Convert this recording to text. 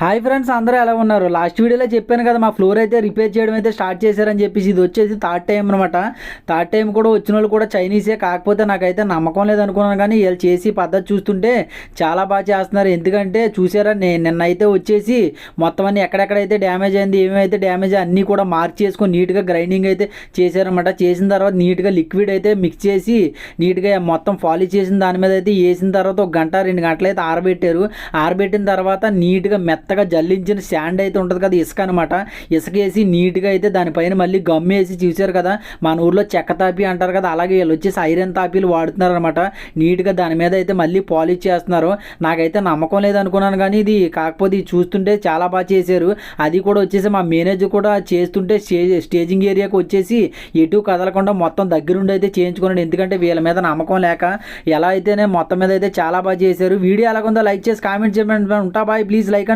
Hi friends అందరూ ఎలా ఉన్నారు? లాస్ట్ వీడియోలో చెప్పాను కదా మా ఫ్లోర్ అయితే రిపేర్ చేయడం అయితే స్టార్ట్ చేశారని చెప్పేసి ఇది వచ్చేసి థర్డ్ టైం అనమాట థర్డ్ టైం కూడా వచ్చిన వాళ్ళు కూడా చైనీసే కాకపోతే నాకైతే నమ్మకం లేదనుకున్నాను కానీ వీళ్ళు చేసి పద్ధతి చూస్తుంటే చాలా బాగా చేస్తున్నారు. ఎందుకంటే చూసారా నేను నిన్నైతే వచ్చేసి మొత్తం అన్ని ఎక్కడెక్కడైతే డ్యామేజ్ అయింది ఏమైతే డ్యామేజ్ అన్నీ కూడా మార్చేసుకొని నీట్గా గ్రైండింగ్ అయితే చేశారనమాట చేసిన తర్వాత నీట్గా లిక్విడ్ అయితే మిక్స్ చేసి నీట్గా మొత్తం పాలిష్ చేసిన దాని మీద అయితే వేసిన తర్వాత ఒక గంట రెండు గంటలు అయితే ఆరబెట్టారు. ఆరబెట్టిన తర్వాత నీట్గా మెత్త మెత్తగా జల్లించిన శాండ్ అయితే ఉంటుంది కదా ఇసుక అనమాట ఇసుక వేసి నీట్గా అయితే దానిపైన మళ్ళీ గమ్ వేసి చూశారు కదా మన ఊర్లో చెక్క తాపి అంటారు కదా అలాగే వీళ్ళు వచ్చేసి ఐరన్ తాపీలు వాడుతున్నారు అనమాట నీట్గా దాని మీద అయితే మళ్ళీ పాలిష్ చేస్తున్నారు. నాకైతే నమ్మకం లేదనుకున్నాను కానీ ఇది కాకపోతే చూస్తుంటే చాలా బాగా చేశారు. అది కూడా వచ్చేసి మా మేనేజర్ కూడా చేస్తుంటే స్టేజ్ స్టేజింగ్ ఏరియాకి వచ్చేసి ఎటు కదలకుండా మొత్తం దగ్గరుండి అయితే చేయించుకున్నాడు. ఎందుకంటే వీళ్ళ మీద నమ్మకం లేక ఎలా అయితేనే మొత్తం మీద అయితే చాలా బాగా చేశారు. వీడియో ఎలాగుందో లైక్ చేసి కామెంట్ చేయమని ఉంటా. బాయ్. Please like and